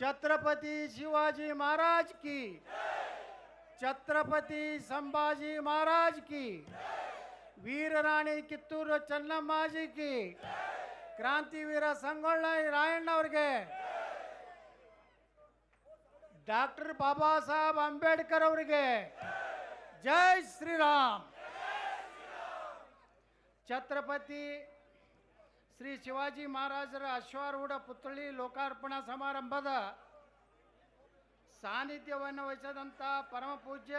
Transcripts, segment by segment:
छत्रपती शिवाजी महाराज की छत्रपती संभाजी महाराज की वीर राणी ಕಿತ್ತೂರು ಚೆನ್ನಮ್ಮಾಜಿ ಕಿ ಕ್ರಾಂತಿವೀರ ಸಂಗೊಳ್ಳ ರಾಯಣ್ಣ ಅವ್ರಿಗೆ ಡಾಕ್ಟರ್ ಬಾಬಾ ಸಾಹೇಬ್ ಅಂಬೇಡ್ಕರ್ ಅವರಿಗೆ ಜೈ ಶ್ರೀರಾಮ್ ಛತ್ರಪತಿ ಶ್ರೀ ಶಿವಾಜಿ ಮಹಾರಾಜರ ಅಶ್ವಾರೂಢ ಪುತ್ಥಳಿ ಲೋಕಾರ್ಪಣಾ ಸಮಾರಂಭದ ಸಾನ್ನಿಧ್ಯವನ್ನು ವಹಿಸಿದಂಥ ಪರಮ ಪೂಜ್ಯ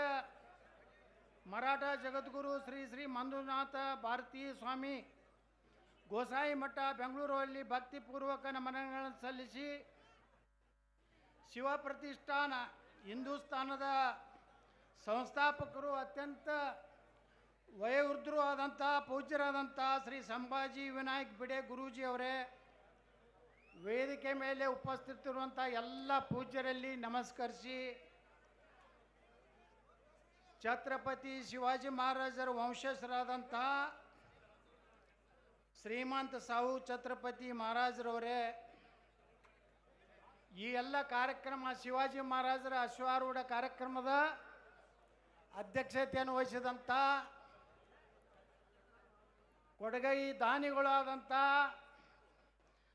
ಮರಾಠ ಜಗದ್ಗುರು ಶ್ರೀ ಶ್ರೀ ಮಂಜುನಾಥ ಭಾರತೀ ಸ್ವಾಮಿ ಗೋಸಾಯಿ ಮಠ ಬೆಂಗಳೂರಲ್ಲಿ ಭಕ್ತಿಪೂರ್ವಕ ನಮನಗಳನ್ನು ಸಲ್ಲಿಸಿ ಶಿವ ಪ್ರತಿಷ್ಠಾನ ಹಿಂದೂಸ್ತಾನದ ಸಂಸ್ಥಾಪಕರು ಅತ್ಯಂತ ವಯೋವೃದ್ಧರು ಆದಂಥ ಪೂಜ್ಯರಾದಂಥ ಶ್ರೀ ಸಂಭಾಜಿ ವಿನಾಯಕ್ ಬಿಡೆ ಗುರೂಜಿ ಅವರೇ, ವೇದಿಕೆ ಮೇಲೆ ಉಪಸ್ಥಿತಿರುವಂಥ ಎಲ್ಲ ಪೂಜ್ಯರಲ್ಲಿ ನಮಸ್ಕರಿಸಿ, ಛತ್ರಪತಿ ಶಿವಾಜಿ ಮಹಾರಾಜರ ವಂಶಸ್ಥರಾದಂಥ ಶ್ರೀಮಂತ ಸಾಹು ಛತ್ರಪತಿ ಮಹಾರಾಜರವರೇ, ಈ ಎಲ್ಲ ಕಾರ್ಯಕ್ರಮ ಶಿವಾಜಿ ಮಹಾರಾಜರ ಅಶ್ವಾರೂಢ ಕಾರ್ಯಕ್ರಮದ ಅಧ್ಯಕ್ಷತೆಯನ್ನು ವಹಿಸಿದಂಥ ಕೊಡಗೈ ದಾನಿಗಳಾದಂಥ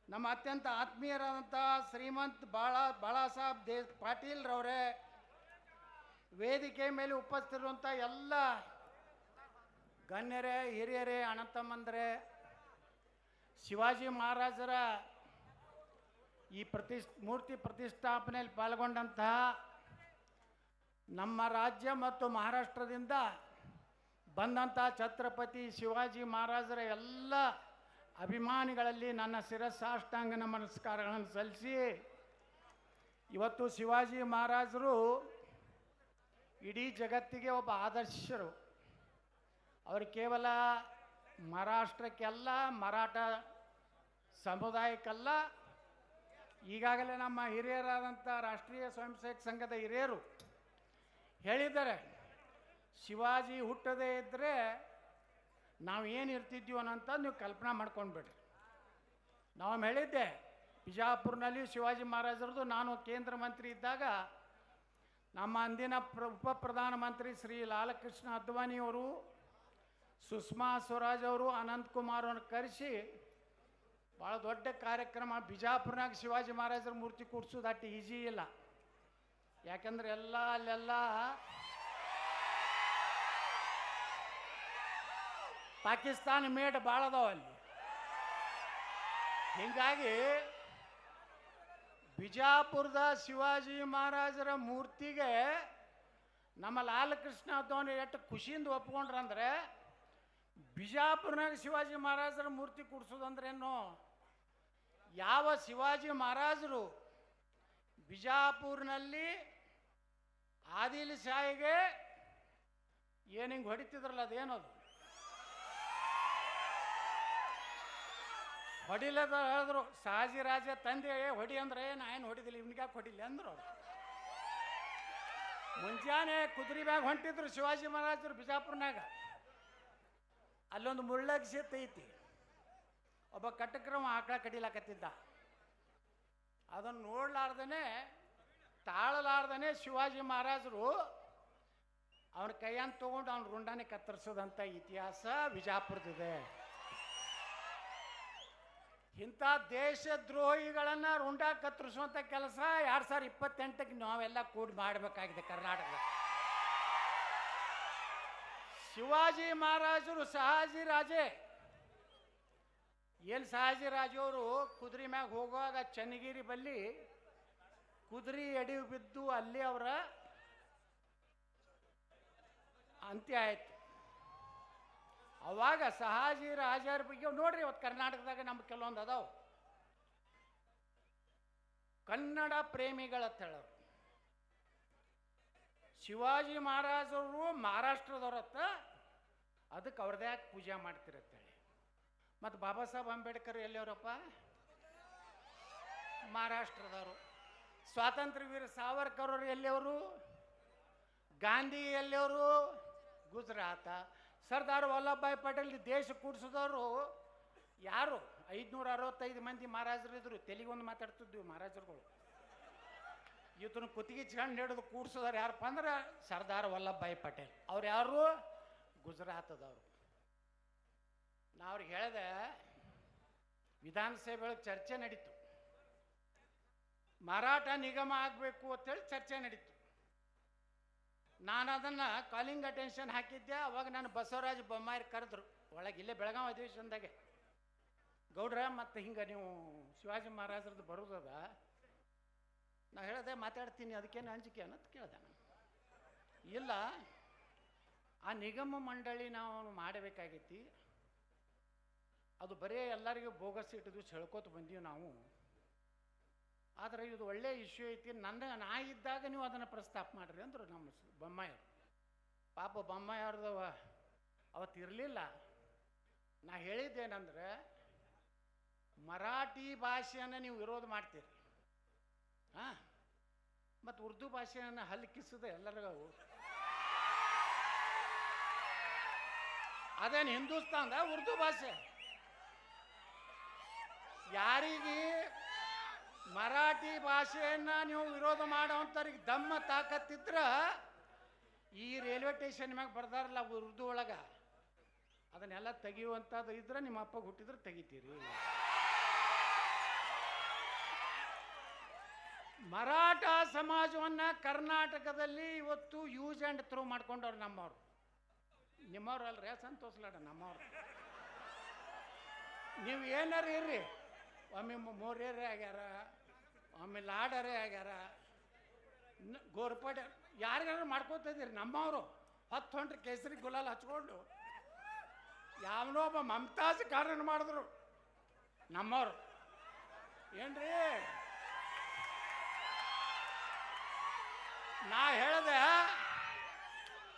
ನಮ್ಮ ಅತ್ಯಂತ ಆತ್ಮೀಯರಾದಂಥ ಶ್ರೀಮಂತ್ ಬಾಳ ಬಾಳಾಸಾಹೇಬ್ ದೇ ಪಾಟೀಲ್ರವರೇ ವೇದಿಕೆ ಮೇಲೆ ಉಪಸ್ಥಿತಿರುವಂಥ ಎಲ್ಲ ಗಣ್ಯರೇ, ಹಿರಿಯರೇ, ಅಣ್ಣತಮ್ಮಂದರೆ, ಶಿವಾಜಿ ಮಹಾರಾಜರ ಈ ಪ್ರತಿಷ್ ಮೂರ್ತಿ ಪ್ರತಿಷ್ಠಾಪನೆಯಲ್ಲಿ ಪಾಲ್ಗೊಂಡಂತಹ ನಮ್ಮ ರಾಜ್ಯ ಮತ್ತು ಮಹಾರಾಷ್ಟ್ರದಿಂದ ಬಂದಂಥ ಛತ್ರಪತಿ ಶಿವಾಜಿ ಮಹಾರಾಜರ ಎಲ್ಲ ಅಭಿಮಾನಿಗಳಲ್ಲಿ ನನ್ನ ಶಿರಸಾಷ್ಟಾಂಗ ನಮಸ್ಕಾರಗಳನ್ನು ಸಲ್ಲಿಸಿ, ಇವತ್ತು ಶಿವಾಜಿ ಮಹಾರಾಜರು ಇಡೀ ಜಗತ್ತಿಗೆ ಒಬ್ಬ ಆದರ್ಶರು. ಅವರು ಕೇವಲ ಮಹಾರಾಷ್ಟ್ರಕ್ಕೆಲ್ಲ, ಮರಾಠ ಸಮುದಾಯಕ್ಕಲ್ಲ, ಈಗಾಗಲೇ ನಮ್ಮ ಹಿರಿಯರಾದಂಥ ರಾಷ್ಟ್ರೀಯ ಸ್ವಯಂ ಸೇವಕ ಸಂಘದ ಹಿರಿಯರು ಹೇಳಿದ್ದಾರೆ. ಶಿವಾಜಿ ಹುಟ್ಟದೇ ಇದ್ದರೆ ನಾವು ಏನು ಇರ್ತಿದ್ವಿ ಅಂತ ನೀವು ಕಲ್ಪನಾ ಮಾಡ್ಕೊಂಡ್ಬಿಡ್ರಿ. ನಾವು ಹೇಳಿದ್ದೆ, ಬಿಜಾಪುರ್ನಲ್ಲಿ ಶಿವಾಜಿ ಮಹಾರಾಜರದು ನಾನು ಕೇಂದ್ರ ಮಂತ್ರಿ ಇದ್ದಾಗ ನಮ್ಮ ಅಂದಿನ ಪ್ರ, ಉಪ ಪ್ರಧಾನಮಂತ್ರಿ ಶ್ರೀ ಲಾಲಕೃಷ್ಣ ಅದ್ವಾನಿಯವರು ಸುಷ್ಮಾ ಸ್ವರಾಜ್ ಅವರು, ಅನಂತ್ ಕುಮಾರ್ ಅವ್ರನ್ನ ಕರೆಸಿ ಭಾಳ ದೊಡ್ಡ ಕಾರ್ಯಕ್ರಮ ಬಿಜಾಪುರ್ನಾಗ ಶಿವಾಜಿ ಮಹಾರಾಜರ ಮೂರ್ತಿ ಕೂಡ್ಸೋದು ಅಷ್ಟು ಈಜಿ ಇಲ್ಲ. ಯಾಕಂದ್ರೆ ಎಲ್ಲ ಅಲ್ಲೆಲ್ಲ ಪಾಕಿಸ್ತಾನ ಮೇಡ ಭಾಳ ಅಲ್ಲಿ. ಹೀಗಾಗಿ ಬಿಜಾಪುರದ ಶಿವಾಜಿ ಮಹಾರಾಜರ ಮೂರ್ತಿಗೆ ನಮ್ಮ ಲಾಲಕೃಷ್ಣ ಅದ್ವಾನಿ ಎಷ್ಟು ಖುಷಿಯಿಂದ ಒಪ್ಕೊಂಡ್ರಂದ್ರೆ ಬಿಜಾಪುರನಾಗ ಶಿವಾಜಿ ಮಹಾರಾಜರ ಮೂರ್ತಿ ಕೊಡ್ಸೋದಂದ್ರೇನು? ಯಾವ ಶಿವಾಜಿ ಮಹಾರಾಜರು ಬಿಜಾಪುರ್ನಲ್ಲಿ ಆದಿಲ್ ಶಾಹಿಗೆ ಏನು ಹಿಂಗೆ ಹೊಡಿತಿದ್ರಲ್ಲ ಅದೇನದು? ಹೊಡಿಲದ ಹೇಳಿದ್ರು ಶಹಾಜಿ ರಾಜ ತಂದೆ, ಹೊಡಿ ಅಂದ್ರೆ ನಾ ಏನು ಹೊಡಿದಿಲ್ಲ ಇವ್ನಿಗ್ಯಾಕೆ ಹೊಡಿಲಿ? ಅಂದ್ರು ಮುಂಜಾನೆ ಕುದುರೆ ಮ್ಯಾಗ ಹೊಂಟಿದ್ರು ಶಿವಾಜಿ ಮಹಾರಾಜರು ಬಿಜಾಪುರ್ನಾಗ. ಅಲ್ಲೊಂದು ಮುಳ್ಳಗ್ ಐತಿ. ಒಬ್ಬ ಕಟಕ್ರಮ ಆಕಳ ಕಡಿಲಾಕತ್ತಿದ್ದ. ಅದನ್ನು ನೋಡ್ಲಾರ್ದೇ ತಾಳಲಾರ್ದೇ ಶಿವಾಜಿ ಮಹಾರಾಜರು ಅವನ ಕೈಯನ್ನು ತೊಗೊಂಡು ಅವ್ನ ರುಂಡಾನೆ ಕತ್ತರಿಸೋದಂಥ ಇತಿಹಾಸ ಬಿಜಾಪುರದಿದೆ. ಇಂಥ ದೇಶದ್ರೋಹಿಗಳನ್ನ ರುಂಡ ಕತ್ತರಿಸುವಂಥ ಕೆಲಸ ಎರಡು ಸಾವಿರ ಇಪ್ಪತ್ತೆಂಟಕ್ಕೆ ನಾವೆಲ್ಲ ಕೂಡಿ ಮಾಡಬೇಕಾಗಿದೆ ಕರ್ನಾಟಕದ. ಶಿವಾಜಿ ಮಹಾರಾಜರು ಶಹಾಜಿ ರಾಜೇ. ಏನು ಶಹಾಜಿ ರಾಜವರು ಕುದುರೆ ಮ್ಯಾಗ ಹೋಗುವಾಗ ಚನ್ನಗಿರಿ ಬಲ್ಲಿ ಕುದುರೆ ಎಡಿ ಬಿದ್ದು ಅಲ್ಲಿ ಅವರ ಅಂತ್ಯ ಆಯ್ತು. ಅವಾಗ ಸಹಾಜಿ ರಾಜರ ಬಗ್ಗೆ ನೋಡ್ರಿ ಇವತ್ತು ಕರ್ನಾಟಕದಾಗ ನಮ್ಗೆ ಕೆಲವೊಂದು ಅದಾವ. ಕನ್ನಡ ಪ್ರೇಮಿಗಳ ಹೇಳೋರು. ಶಿವಾಜಿ ಮಹಾರಾಜರು ಮಹಾರಾಷ್ಟ್ರದವ್ರತ್ತ ಅದಕ್ಕೆ ಅವ್ರದ್ದೇ ಯಾಕೆ ಪೂಜೆ ಮಾಡ್ತಿರತ್ತೇಳಿ ಮತ್ತು ಬಾಬಾ ಸಾಹೇಬ್ ಅಂಬೇಡ್ಕರ್ ಎಲ್ಲಿಯವರಪ್ಪ? ಮಹಾರಾಷ್ಟ್ರದವರು. ಸ್ವಾತಂತ್ರ್ಯ ವೀರ ಸಾವರ್ಕರ್ ಅವರು ಎಲ್ಲಿಯವರು? ಗಾಂಧಿ ಎಲ್ಲಿಯವರು? ಗುಜರಾತ. ಸರ್ದಾರ್ ವಲ್ಲಭಭಾಯಿ ಪಟೇಲ್ ದೇಶ ಕೂಡಿಸಿದವರು ಯಾರು? ಐದುನೂರ ಅರವತ್ತೈದು ಮಂದಿ ಮಹಾರಾಜರು ಇದ್ರು. ತೆಲಿಗೊಂದು ಮಾತಾಡ್ತಿದ್ವಿ ಮಹಾರಾಜರುಗಳು. ಇವತ್ತನ್ನು ಕುತ್ತಿಗೆ ಚಂಡ್ ಹಿಡಿದು ಕೂಡ್ಸೋದಾರ ಯಾರಪ್ಪ ಅಂದ್ರೆ ಸರ್ದಾರ್ ವಲ್ಲಭಭಾಯ್ ಪಟೇಲ್. ಅವ್ರು ಯಾರು? ಗುಜರಾತದವರು. ನಾ ಅವ್ರಿಗೆ ಹೇಳಿದೆ ವಿಧಾನಸಭೆ ಒಳಗೆ ಚರ್ಚೆ ನಡೀತು. ಮರಾಠ ನಿಗಮ ಆಗಬೇಕು ಅಂತೇಳಿ ಚರ್ಚೆ ನಡೀತು. ನಾನು ಅದನ್ನು ಕಾಲಿಂಗ್ ಅಟೆನ್ಷನ್ ಹಾಕಿದ್ದೆ, ಅವಾಗ ನಾನು ಬಸವರಾಜ ಬೊಮ್ಮಾಯಿ ಕರೆದ್ರು. ಒಳಗೆ ಇಲ್ಲೇ ಬೆಳಗಾವಿ ಅಧಿವೇಶನದಾಗೆ. ಗೌಡ್ರ, ಮತ್ತು ಹಿಂಗೆ ನೀವು ಶಿವಾಜಿ ಮಹಾರಾಜರದ್ದು ಬರೋದದ ನಾ ಹೇಳಿದೆ ಮಾತಾಡ್ತೀನಿ, ಅದಕ್ಕೇನು ಅಂಜಿಕೆ ಅನ್ನೋದು ಕೇಳಿದೆ ನಾನು. ಇಲ್ಲ, ಆ ನಿಗಮ ಮಂಡಳಿ ನಾವು ಮಾಡಬೇಕಾಗೈತಿ. ಅದು ಬರೀ ಎಲ್ಲರಿಗೂ ಬೋಗಸ್ ಇಟ್ಟು ಸೆಳ್ಕೋತ ಹೇಳ್ಕೊತ ಬಂದೀವಿ ನಾವು. ಆದರೆ ಇದು ಒಳ್ಳೆ ಇಶ್ಯೂ ಐತಿ. ನನ್ನ, ನಾ ಇದ್ದಾಗ ನೀವು ಅದನ್ನು ಪ್ರಸ್ತಾಪ ಮಾಡ್ರಿ ಅಂದರು ನಮ್ಮ ಬೊಮ್ಮಾಯವರು ಪಾಪ ಬೊಮ್ಮಾಯವ್ರದವ ಅವತ್ತು ಇರಲಿಲ್ಲ. ನಾ ಹೇಳಿದ್ದೇನೆಂದ್ರೆ, ಮರಾಠಿ ಭಾಷೆಯನ್ನು ನೀವು ವಿರೋಧ ಮಾಡ್ತೀರಿ. ಹಾಂ? ಮತ್ತು ಉರ್ದು ಭಾಷೆಯನ್ನು ಹಲ್ಕಿಸಿದೆ ಎಲ್ಲರಿಗೂ ಅದೇನು ಹಿಂದೂಸ್ತಾನ್ದ? ಉರ್ದು ಭಾಷೆ. ಯಾರಿಗೆ ಮರಾಠಿ ಭಾಷೆಯನ್ನ ನೀವು ವಿರೋಧ ಮಾಡೋವಂಥವ್ರಿಗೆ ದಮ್ಮ ತಾಕತ್ತಿದ್ರ ಈ ರೈಲ್ವೆ ಸ್ಟೇಷನ್ ಮ್ಯಾಗ ಬರ್ದಾರಲ್ಲ ಉರ್ದು ಒಳಗ. ಅದನ್ನೆಲ್ಲ ತೆಗಿಯುವಂಥದ್ದು ಇದ್ರೆ ನಿಮ್ಮ ಅಪ್ಪ ಹುಟ್ಟಿದ್ರೆ ತೆಗಿತೀರಿ. ಮರಾಠ ಸಮಾಜವನ್ನ ಕರ್ನಾಟಕದಲ್ಲಿ ಇವತ್ತು ಯೂಸ್ ಆ್ಯಂಡ್ ಥ್ರೂ ಮಾಡ್ಕೊಂಡವ್ರು ನಮ್ಮವ್ರು. ನಿಮ್ಮವ್ರು ಅಲ್ರಿ ಸಂತೋಷಲಾಡ ನಮ್ಮವ್ರು. ನೀವು ಏನಾರು ಇರ್ರಿ. ಒಮ್ಮೆ ಮೋರ್ಯರೇ ಆಗ್ಯಾರ. ಒಮ್ಮೆ ಲಾಡರೇ ಆಗ್ಯಾರ. ಗೋರ್ಪಡೆ ಯಾರಿಗಾರು ಮಾಡ್ಕೋತಾ ಇದೀರಿ ನಮ್ಮವರು. ಹತ್ತು ಹೊಂಟ್ರೆ ಕೇಸರಿ ಗುಲಾಲ್ ಹಚ್ಕೊಂಡು. ಯಾವನೋ ಒಬ್ಬ ಮಮತಾಜ್ ಕಾರಣ ಮಾಡಿದ್ರು. ನಮ್ಮವ್ರು. ಏನ್ರಿ? ನಾ ಹೇಳಿದೆ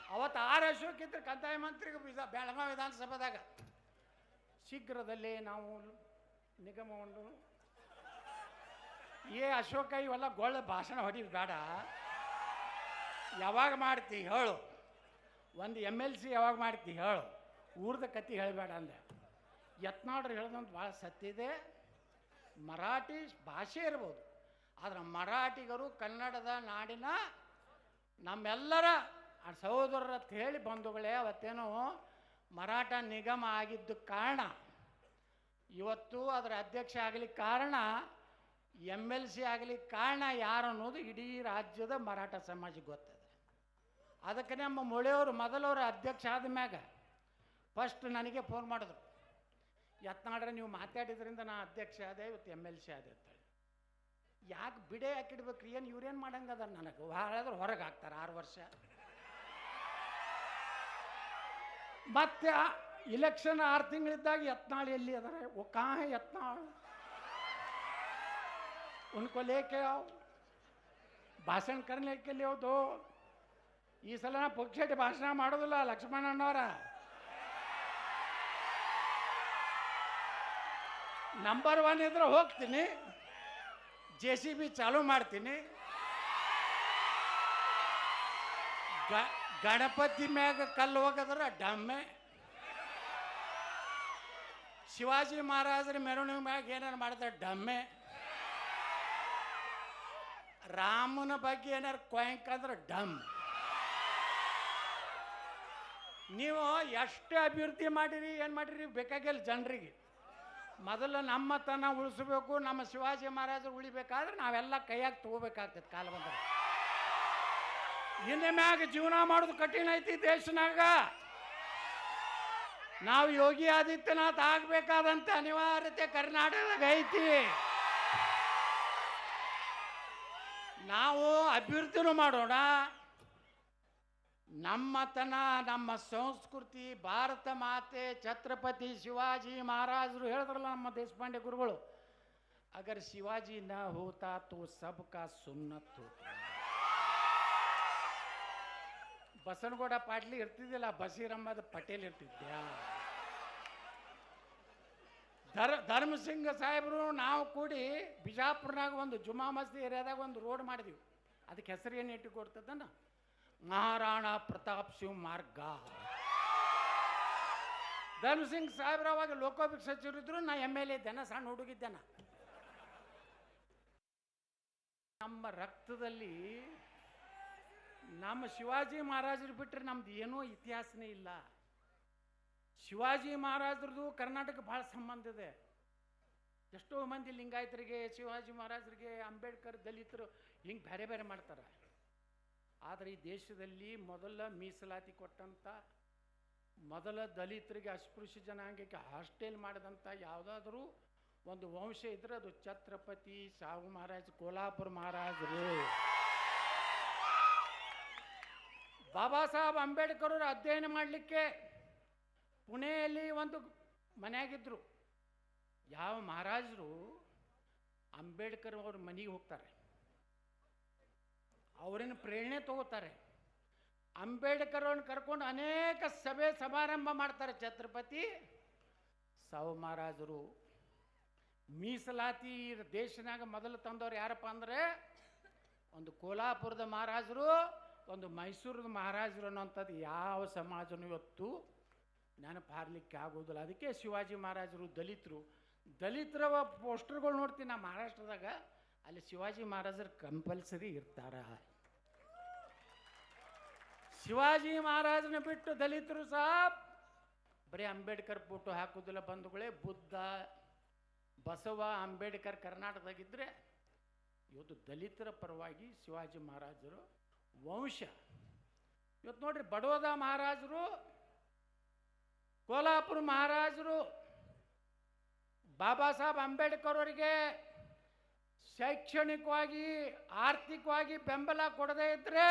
ಅವತ್ತು ಆರ್ ಅಶೋಕ್ ಕಂದಾಯ ಮಂತ್ರಿಗೆ ಬೆಳಗಾವಿ ವಿಧಾನಸಭೆದಾಗ ಶೀಘ್ರದಲ್ಲೇ ನಾವು ನಿಗಮವನ್ನು ಏ ಅಶೋಕ ಇವೆಲ್ಲ ಗೊಳ್ಳ ಭಾಷಣ ಹೊಡಿದು ಬೇಡ. ಯಾವಾಗ ಮಾಡ್ತಿ ಹೇಳು. ಒಂದು ಎಂ ಎಲ್ ಸಿ ಯಾವಾಗ ಮಾಡ್ತಿ ಹೇಳು. ಊರ್ದ ಕತಿ ಹೇಳಬೇಡ ಅಂದೆ. ಯತ್ನಾಡ್ರು ಹೇಳ್ದಂತ ಭಾಳ ಸತ್ಯ ಇದೆ. ಮರಾಠಿ ಭಾಷೆ ಇರ್ಬೋದು. ಆದ್ರೆ ಮರಾಠಿಗರು ಕನ್ನಡದ ನಾಡಿನ ನಮ್ಮೆಲ್ಲರ ಸಹೋದರರ ಹೇಳಿ ಬಂಧುಗಳೇ, ಅವತ್ತೇನೋ ಮರಾಠ ನಿಗಮ ಆಗಿದ್ದ ಕಾರಣ, ಇವತ್ತು ಅದರ ಅಧ್ಯಕ್ಷ ಆಗಲಿಕ್ಕೆ ಕಾರಣ ಎಂ ಎಲ್ ಸಿ ಆಗಲಿಕ್ಕೆ ಕಾರಣ ಯಾರು ಅನ್ನೋದು ಇಡೀ ರಾಜ್ಯದ ಮರಾಠ ಸಮಾಜಕ್ಕೆ ಗೊತ್ತದೆ. ಅದಕ್ಕೆ ನಮ್ಮ ಮೊಳೆಯವರು ಮೊದಲವರು ಅಧ್ಯಕ್ಷ ಆದ ಮ್ಯಾಗ ಫಸ್ಟ್ ನನಗೆ ಫೋನ್ ಮಾಡಿದ್ರು. ಯತ್ನಾಡ್ರೆ ನೀವು ಮಾತಾಡಿದ್ರಿಂದ ನಾ ಅಧ್ಯಕ್ಷ ಆದೆ, ಇವತ್ತು ಎಂ ಎಲ್ ಸಿ ಆದೆ ಅಂತೇಳಿ. ಯಾಕೆ ಬಿಡೆ ಹಾಕಿಡ್ಬೇಕು ಏನು ಇವ್ರೇನು ಮಾಡಂಗದ? ನನಗೆ ಹಾಳಾದ್ರೆ ಹೊರಗೆ ಹಾಕ್ತಾರೆ ಆರು ವರ್ಷ. ಮತ್ತೆ ಇಲೆಕ್ಷನ್ ಆರು ತಿಂಗಳಿದ್ದಾಗ ಯತ್ನಾಳ್ ಎಲ್ಲಿ ಅದಾರೆ? ಒಕ್ಕಾ ಎತ್ನಾಳು उनको लेके आओ ಭಾಷಣ करने के लिए दो ಈ ಸಲ ನಾ ಪುಕ್ಷಟಿ ಭಾಷಣ ಮಾಡೋದಿಲ್ಲ ಲಕ್ಷ್ಮಣಣ್ಣವರ ನಂಬರ್ ಒನ್ ಇದ್ರೆ ಹೋಗ್ತೀನಿ ಜೆ ಸಿ ಬಿ ಚಾಲು ಮಾಡ್ತೀನಿ ಗ- ಗಣಪತಿ ಮ್ಯಾಗ ಕಲ್ಲು ಹೋಗದ್ರ ಡಮ್ಮೆ ಶಿವಾಜಿ ಮಹಾರಾಜರ ಮೆರವಣಿಗೆ ಮ್ಯಾಗ ಏನಾರು ಮಾಡ್ತಾರೆ ಡಮ್ಮೆ ರಾಮನ ಬಗ್ಗೆ ಏನಾರು ಕ್ವಾಂಕ್ ಅಂದ್ರೆ ಡಮ್. ನೀವು ಎಷ್ಟು ಅಭಿವೃದ್ಧಿ ಮಾಡಿರಿ, ಏನು ಮಾಡಿರಿ? ಬೇಕಾಗಿಲ್ಲ ಜನರಿಗೆ. ಮೊದಲು ನಮ್ಮ ತನ ಉಳಿಸ್ಬೇಕು, ನಮ್ಮ ಶಿವಾಜಿ ಮಹಾರಾಜರು ಉಳಿಬೇಕಾದ್ರೆ ನಾವೆಲ್ಲ ಕೈಯಾಗಿ ತಗೋಬೇಕಾಗ್ತದೆ ಕಾಲ ಬಂದ್ರೆ ಇನ್ನು ಮ್ಯಾಗ ಜೀವನ ಮಾಡೋದು ಕಠಿಣ ಐತಿ ದೇಶನಾಗ. ನಾವು ಯೋಗಿ ಆದಿತ್ಯನಾಥ್ ಆಗ್ಬೇಕಾದಂತ ಅನಿವಾರ್ಯತೆ ಕರ್ನಾಟಕದಾಗ ಐತಿ. ನಾವು ಅಭಿವೃದ್ಧಿನೂ ಮಾಡೋಣ. ನಮ್ಮತನ, ನಮ್ಮ ಸಂಸ್ಕೃತಿ, ಭಾರತ ಮಾತೆ, ಛತ್ರಪತಿ ಶಿವಾಜಿ ಮಹಾರಾಜರು ಹೇಳಿದ್ರಲ್ಲ ನಮ್ಮ ದೇಶಪಾಂಡೆ ಗುರುಗಳು, ಅಗರ್ ಶಿವಾಜಿ ನ ಹೋತಾ ತೋ ಸಬ್ಕಾ ಸುನ್ನತ್ ಬಸನಗೌಡ ಪಾಟ್ಲಿ ಇರ್ತಿದ್ದಿಲ್ಲ, ಬಸೀರಮ್ಮದ ಪಟೇಲ್ ಇರ್ತಿದ್ಯಾ? ಧರ್ ಧರ್ಮಸಿಂಗ ಸಾಹೇಬರು ನಾವು ಕೂಡಿ ಬಿಜಾಪುರ್ನಾಗ ಒಂದು ಜುಮಾ ಮಸ್ದಿ ಏರಿಯಾದಾಗ ಒಂದು ರೋಡ್ ಮಾಡಿದ್ವಿ. ಅದಕ್ಕೆ ಹೆಸರು ಏನು ಇಟ್ಟುಕೊಡ್ತದನ್ನ ಮಹಾರಾಣ ಪ್ರತಾಪ್ ಸಿಂಗ್ ಮಾರ್ಗ. ಧರ್ಮಸಿಂಗ್ ಸಾಹೇಬ್ರ ಅವಾಗ ಲೋಕೋಭಿಕ್ ಸಚಿವರು ಇದ್ರು, ನಾ ಎಂ ಎಲ್ ಎ ಇದ್ದೇನೆ ಸಣ್ಣ ಹುಡುಗಿದ್ದೇನೆ ನಮ್ಮ ರಕ್ತದಲ್ಲಿ ನಮ್ಮ ಶಿವಾಜಿ ಮಹಾರಾಜರು ಬಿಟ್ಟರೆ ನಮ್ದು ಏನೂ ಇತಿಹಾಸನೇ ಇಲ್ಲ. ಶಿವಾಜಿ ಮಹಾರಾಜರದು ಕರ್ನಾಟಕ ಭಾಳ ಸಂಬಂಧ ಇದೆ. ಎಷ್ಟೋ ಮಂದಿ ಲಿಂಗಾಯತರಿಗೆ, ಶಿವಾಜಿ ಮಹಾರಾಜರಿಗೆ, ಅಂಬೇಡ್ಕರ್ ದಲಿತರು ಹಿಂಗೆ ಬೇರೆ ಬೇರೆ ಮಾಡ್ತಾರೆ. ಆದರೆ ಈ ದೇಶದಲ್ಲಿ ಮೊದಲ ಮೀಸಲಾತಿ ಕೊಟ್ಟಂಥ ಮೊದಲ ದಲಿತರಿಗೆ, ಅಸ್ಪೃಶ್ಯ ಜನಾಂಗಕ್ಕೆ ಹಾಸ್ಟೆಲ್ ಮಾಡಿದಂಥ ಯಾವುದಾದ್ರೂ ಒಂದು ವಂಶ ಇದ್ರೆ ಅದು ಛತ್ರಪತಿ ಶಾಹು ಮಹಾರಾಜ್, ಕೋಲಾಪುರ ಮಹಾರಾಜರು. ಬಾಬಾ ಸಾಹೇಬ್ ಅಂಬೇಡ್ಕರ್ ಅವರು ಅಧ್ಯಯನ ಮಾಡಲಿಕ್ಕೆ ಪುಣೆಯಲ್ಲಿ ಒಂದು ಮನೆಯಾಗಿದ್ದರು ಯಾವ ಮಹಾರಾಜರು ಅಂಬೇಡ್ಕರ್ ಅವ್ರ ಮನೆಗೆ ಹೋಗ್ತಾರೆ. ಅವರನ್ನು ಪ್ರೇರಣೆ ತಗೋತಾರೆ. ಅಂಬೇಡ್ಕರ್ ಅವ್ರನ್ನ ಕರ್ಕೊಂಡು ಅನೇಕ ಸಭೆ ಸಮಾರಂಭ ಮಾಡ್ತಾರೆ ಛತ್ರಪತಿ. ಸಾವು ಮಹಾರಾಜರು, ಮೀಸಲಾತಿ ದೇಶನಾಗ ಮೊದಲು ತಂದವ್ರು ಯಾರಪ್ಪ ಅಂದರೆ ಒಂದು ಕೋಲಾಪುರದ ಮಹಾರಾಜರು, ಒಂದು ಮೈಸೂರದ ಮಹಾರಾಜರು ಅನ್ನೋಂಥದ್ದು ಯಾವ ಸಮಾಜನೂ ಇವತ್ತು ನೆನಪು ಹಾರ್ಲಿಕ್ಕೆ ಆಗೋದಿಲ್ಲ ಅದಕ್ಕೆ ಶಿವಾಜಿ ಮಹಾರಾಜರು ದಲಿತರು. ದಲಿತರ ಪೋಸ್ಟರ್ಗಳು ನೋಡ್ತೀನಿ ನಾ ಮಹಾರಾಷ್ಟ್ರದಾಗ. ಅಲ್ಲಿ ಶಿವಾಜಿ ಮಹಾರಾಜರು ಕಂಪಲ್ಸರಿ ಇರ್ತಾರ. ಶಿವಾಜಿ ಮಹಾರಾಜನ ಬಿಟ್ಟು ದಲಿತರು ಸಹ ಬರೀ ಅಂಬೇಡ್ಕರ್ ಫೋಟೋ ಹಾಕೋದಿಲ್ಲ ಬಂಧುಗಳೇ. ಬುದ್ಧ, ಬಸವ, ಅಂಬೇಡ್ಕರ್ ಕರ್ನಾಟಕದಾಗಿದ್ದರೆ ಇವತ್ತು ದಲಿತರ ಪರವಾಗಿ ಶಿವಾಜಿ ಮಹಾರಾಜರು ವಂಶ. ಇವತ್ತು ನೋಡ್ರಿ ಬಡೋದ ಮಹಾರಾಜರು ಕೋಲ್ಹಾಪುರ ಮಹಾರಾಜರು, ಬಾಬಾ ಸಾಹೇಬ್ ಅಂಬೇಡ್ಕರ್ ಅವರಿಗೆ ಶೈಕ್ಷಣಿಕವಾಗಿ, ಆರ್ಥಿಕವಾಗಿ ಬೆಂಬಲ ಕೊಡದೇ ಇದ್ದರೆ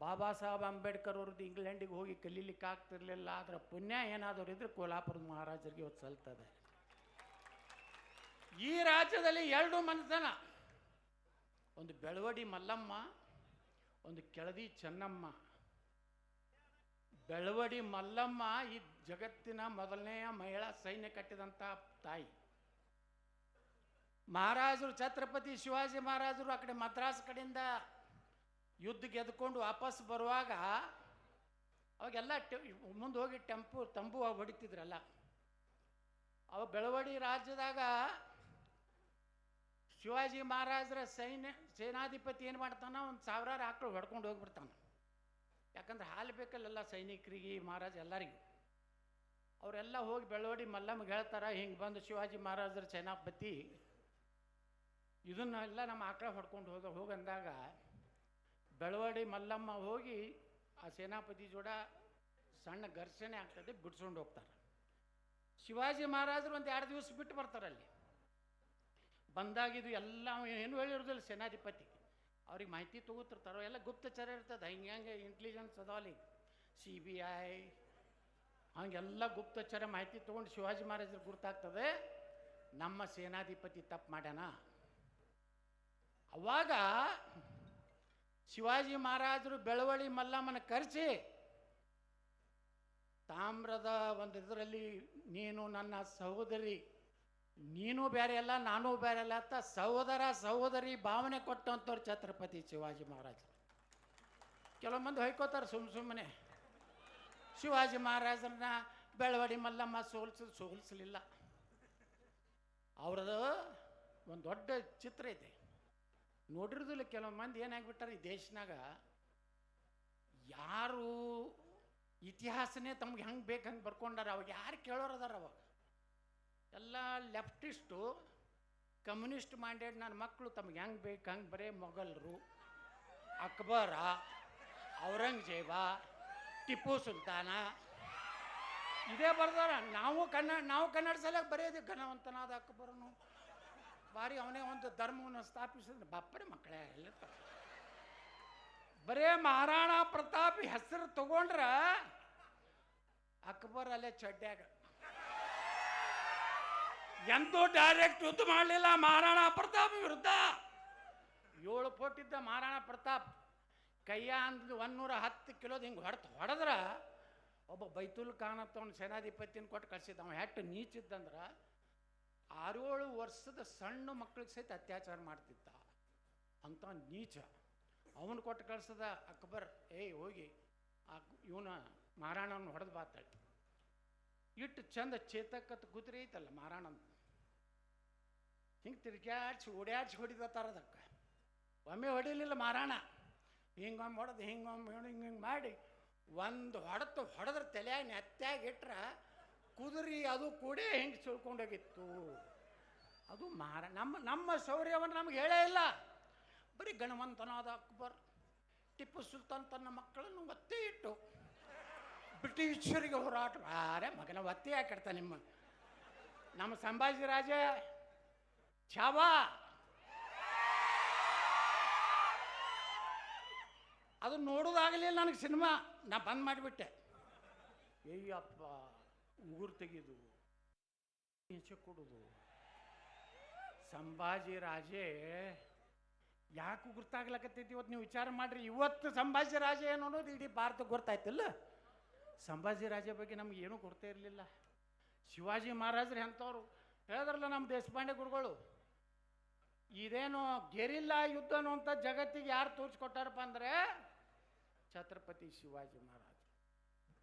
ಬಾಬಾ ಸಾಹೇಬ್ ಅಂಬೇಡ್ಕರ್ ಅವ್ರದ್ದು ಇಂಗ್ಲೆಂಡಿಗೆ ಹೋಗಿ ಕಲೀಲಿಕ್ಕೆ ಆಗ್ತಿರ್ಲಿಲ್ಲ. ಅದರ ಪುಣ್ಯ ಏನಾದರೂ ಇದ್ರೆ ಕೋಲಾಪುರದ ಮಹಾರಾಜರಿಗೆ ಇವತ್ತು ಸಲ್ತದೆ. ಈ ರಾಜ್ಯದಲ್ಲಿ ಎರಡು ಮನುಷ್ಯನ ಒಂದು ಬೆಳವಡಿ ಮಲ್ಲಮ್ಮ, ಒಂದು ಕೆಳದಿ ಚೆನ್ನಮ್ಮ. ಬೆಳವಡಿ ಮಲ್ಲಮ್ಮ ಈ ಜಗತ್ತಿನ ಮೊದಲನೆಯ ಮಹಿಳಾ ಸೈನ್ಯ ಕಟ್ಟಿದಂಥ ತಾಯಿ. ಮಹಾರಾಜರು, ಛತ್ರಪತಿ ಶಿವಾಜಿ ಮಹಾರಾಜರು ಆ ಕಡೆ ಮದ್ರಾಸ್ ಕಡೆಯಿಂದ ಯುದ್ಧ ಗೆದ್ಕೊಂಡು ವಾಪಸ್ ಬರುವಾಗ ಅವಾಗೆಲ್ಲ ಮುಂದೆ ಹೋಗಿ ಟೆಂಪು, ತಂಬು ಹೊಡಿತಿದ್ರಲ್ಲ. ಅವ ಬೆಳವಡಿ ರಾಜ್ಯದಾಗ ಶಿವಾಜಿ ಮಹಾರಾಜರ ಸೈನ್ಯ ಸೇನಾಧಿಪತಿ ಏನು ಮಾಡ್ತಾನ ಒಂದು ಸಾವಿರಾರು ಆಕಳು ಹೊಡ್ಕೊಂಡು ಹೋಗ್ಬಿಡ್ತಾನೆ. ಯಾಕಂದ್ರೆ ಹಾಲು ಬೇಕಲ್ಲೆಲ್ಲ ಸೈನಿಕರಿಗೆ, ಮಹಾರಾಜ ಎಲ್ಲರಿಗೂ. ಅವರೆಲ್ಲ ಹೋಗಿ ಬೆಳವಡಿ ಮಲ್ಲಮ್ಮಗೆ ಹೇಳ್ತಾರೆ, ಹಿಂಗೆ ಬಂದು ಶಿವಾಜಿ ಮಹಾರಾಜರ ಸೇನಾಪತಿ, ಇದನ್ನೆಲ್ಲ ನಮ್ಮ ಆಕಳ ಹೊಡ್ಕೊಂಡು ಹೋದ ಹೋಗಂದಾಗ ಬೆಳವಡಿ ಮಲ್ಲಮ್ಮ ಹೋಗಿ ಆ ಸೇನಾಪತಿ ಜೋಡ ಸಣ್ಣ ಘರ್ಷಣೆ ಆಗ್ತದೆ ಬಿಡ್ಸ್ಕೊಂಡು ಹೋಗ್ತಾರೆ. ಶಿವಾಜಿ ಮಹಾರಾಜರು ಒಂದು ಎರಡು ದಿವಸ ಬಿಟ್ಟು ಬರ್ತಾರೆ ಅಲ್ಲಿ ಬಂದಾಗ ಇದು ಎಲ್ಲ ಏನು ಹೇಳಿರೋದಿಲ್ಲ, ಸೇನಾಧಿಪತಿ. ಅವ್ರಿಗೆ ಮಾಹಿತಿ ತಗೋತಿರ್ತಾರೋ? ಎಲ್ಲ ಗುಪ್ತಚರ ಇರ್ತದೆ. ಹಿಂಗೆ ಹಂಗೆ ಇಂಟೆಲಿಜೆನ್ಸ್ ಅದಾವಲ್ಲಿ? ಸಿ ಬಿ ಐ ಹಂಗೆಲ್ಲ ಗುಪ್ತಚರ ಮಾಹಿತಿ ತೊಗೊಂಡು ಶಿವಾಜಿ ಮಹಾರಾಜರು ಗುರ್ತಾಗ್ತದೆ. ನಮ್ಮ ಸೇನಾಧಿಪತಿ ತಪ್ಪು ಮಾಡ್ಯಾನ. ಅವಾಗ ಶಿವಾಜಿ ಮಹಾರಾಜರು ಬೆಳವಳಿ ಮಲ್ಲಮ್ಮನ ಕರೆಸಿ, ತಾಮ್ರದ ಒಂದು ಇದರಲ್ಲಿ ನೀನು ನನ್ನ ಸಹೋದರಿ ನೀನು ಬೇರೆ ಅಲ್ಲ, ನಾನು ಬೇರೆ ಅಲ್ಲ ಅಂತ ಸಹೋದರ ಸಹೋದರಿ ಭಾವನೆ ಕೊಟ್ಟಂಥವ್ರು ಛತ್ರಪತಿ ಶಿವಾಜಿ ಮಹಾರಾಜರು. ಕೆಲವು ಮಂದಿ ಹೊಯ್ಕೋತಾರೆ ಸುಮ್ಮ ಸುಮ್ಮನೆ ಶಿವಾಜಿ ಮಹಾರಾಜರನ್ನ ಬೆಳವಡಿ ಮಲ್ಲಮ್ಮ ಸೋಲ್ಸ, ಸೋಲಿಸಲಿಲ್ಲ. ಅವ್ರದ್ದು ಒಂದು ದೊಡ್ಡ ಚಿತ್ರ ಇದೆ. ನೋಡಿರೋದಿಲ್ಲ ಕೆಲವು ಮಂದಿ ಏನಾಗ್ಬಿಟ್ಟಾರೆ ಈ ದೇಶನಾಗ. ಯಾರು ಇತಿಹಾಸನೇ ತಮ್ಗೆ ಹೆಂಗೆ ಬೇಕು ಹಂಗೆ ಬರ್ಕೊಂಡಾರ, ಅವಾಗ ಯಾರು ಕೇಳೋರು ಅದಾರ ಅವಾಗ. ಎಲ್ಲ ಲೆಫ್ಟಿಸ್ಟು ಕಮ್ಯುನಿಸ್ಟ್ ಮೈಂಡೆಡ್ ನನ್ನ ಮಕ್ಕಳು ತಮ್ಗೆ ಹೆಂಗೆ ಬೇಕು ಹಂಗೆ ಬರೇ ಮೊಘಲರು, ಅಕ್ಬರ, ಔರಂಗಜೇಬ, ಟಿಪ್ಪು ಸುಲ್ತಾನ. ಇದೇ ಬರ್ದಾರ. ನಾವು ಕನ್ನಡ ನಾವು ಕನ್ನಡ ಸಲಕ್ಕೆ ಬರೆಯೋದು ಘನವಂತನಾದ ಅಕ್ಬರನು. ಬಾರಿ ಅವನೇ ಒಂದು ಧರ್ಮವನ್ನು ಸ್ಥಾಪಿಸಿದ್ರೆ. ಬಾಪಡೆ ಮಕ್ಕಳೇ ಎಲ್ಲ ಬರೇ ಮಹಾರಾಣಾ ಪ್ರತಾಪ್ ಹೆಸರು ತಗೊಂಡ್ರ ಅಕ್ಬರ್ ಅಲ್ಲೇ ಚಡ್ಡ್ಯಾಗ ಎಂದೂ ಡೈರೆಕ್ಟ್ ಯುದ್ಧ ಮಾಡಲಿಲ್ಲ. ಮಹಾರಾಣಾ ಪ್ರತಾಪ್ ವಿರುದ್ಧ. ಏಳು ಫೋಟ್ ಇದ್ದ ಮಹಾರಾಣಾ ಪ್ರತಾಪ್ ಕೈಯ ಅಂದ್ ಒಂದೂರ ಹತ್ತು ಕಿಲೋದ ಹಿಂಗೆ ಹೊಡೆದು ಹೊಡೆದ್ರ ಒಬ್ಬ ಬೈತುಲ್ ಖಾನ್ ಅಂತ ಅವ್ನು ಕೊಟ್ಟು ಕಳ್ಸಿದ್ದ. ಅವ ಹೆಟ್ಟು ನೀಚಿದ್ದಂದ್ರೆ ಆರೇಳು ವರ್ಷದ ಸಣ್ಣ ಮಕ್ಕಳಿಗೆ ಸಹಿತ ಅತ್ಯಾಚಾರ ಮಾಡ್ತಿದ್ದ. ಅಂತ ನೀಚ. ಅವನು ಕೊಟ್ಟು ಕಳ್ಸದ ಅಕ್ಬರ್, ಏಯ್, ಹೋಗಿ. ಆ ಇವನ ಮಹಾರಾಣನ ಹೊಡೆದು ಬಾತಾಳೆ ಇಟ್ಟು ಚಂದ ಚೇತಕತ್ ಕುದುರೆ ಐತಲ್ಲ ಮಹಾರಾಣನ ಹಿಂಗೆ ತಿರ್ಗ್ಯಾಡ್ಸಿ ಓಡ್ಯಾಡ್ಸಿ ಹೊಡಿದತ್ತಾರ ಅದಕ್ಕೆ ಒಮ್ಮೆ ಹೊಡಿಲಿಲ್ಲ ಮಾರಾಣ. ಹಿಂಗೊಮ್ಮೆ ಹೊಡೆದು ಹಿಂಗೊಮ್ಮೆ ಹೊಡೆದು ಹಿಂಗೆ ಹಿಂಗೆ ಮಾಡಿ ಒಂದು ಹೊಡೆತು ಹೊಡೆದ್ರೆ ತಲೆಯಾಗ ನೆತ್ತಾಗಿಟ್ರೆ ಕುದುರಿ ಅದು ಕೂಡ ಹಿಂಗೆ ಸುಳ್ಕೊಂಡೋಗಿತ್ತು. ಅದು ಮಾರ, ನಮ್ಮ ನಮ್ಮ ಶೌರ್ಯವನ್ನು ನಮ್ಗೆ ಹೇಳೇ ಇಲ್ಲ. ಬರೀ ಗಣವಂತನಾದ ಅಕ್ಬರ್, ಟಿಪ್ಪು ಸುಲ್ತಾನ್ ತನ್ನ ಮಕ್ಕಳನ್ನು ಒತ್ತೆ ಇಟ್ಟು ಬ್ರಿಟಿಷರಿಗೆ ಹೋರಾಟ ಅರೆ ಮಗನ ಒತ್ತೆ ಹಾಕಿಡ್ತ ನಿಮ್ಮ, ನಮ್ಮ ಸಂಭಾಜಿ ರಾಜ. ಛಾವಾ ಅದು ನೋಡೋದಾಗಲಿಲ್ಲ ನನಗೆ ಸಿನಿಮಾ, ನಾ ಬಂದ್ ಮಾಡಿಬಿಟ್ಟೆ. ಅಯ್ಯಪ್ಪ ಉಗುರು ತೆಗೆದು ಈಚೆ ಕೊಡೋದು. ಸಂಭಾಜಿ ರಾಜೇ, ಯಾಕೆ ಗುರ್ತಾಗ್ಲಕತ್ತೈತಿ? ಇವತ್ತು ನೀವು ವಿಚಾರ ಮಾಡ್ರಿ. ಇವತ್ತು ಸಂಭಾಜಿ ರಾಜ ಏನು ಅನ್ನೋದು ಇಡೀ ಭಾರತ ಗೊತ್ತಾಯ್ತಲ್ಲ? ಸಂಭಾಜಿ ರಾಜ ಬಗ್ಗೆ ನಮ್ಗೆ ಏನೂ ಗೊತ್ತೇ ಇರಲಿಲ್ಲ. ಶಿವಾಜಿ ಮಹಾರಾಜರು ಎಂಥವ್ರು? ಹೇಳಿದ್ರಲ್ಲ ನಮ್ಮ ದೇಶಪಾಂಡೆ ಗುರುಗಳು ಇದೇನು ಗೆರಿಲ್ಲಾ ಯುದ್ಧ ಅಂತ ಜಗತ್ತಿಗೆ ಯಾರು ತೋರಿಸ್ಕೊಟ್ಟಾರಪ್ಪ ಅಂದರೆ ಛತ್ರಪತಿ ಶಿವಾಜಿ ಮಹಾರಾಜ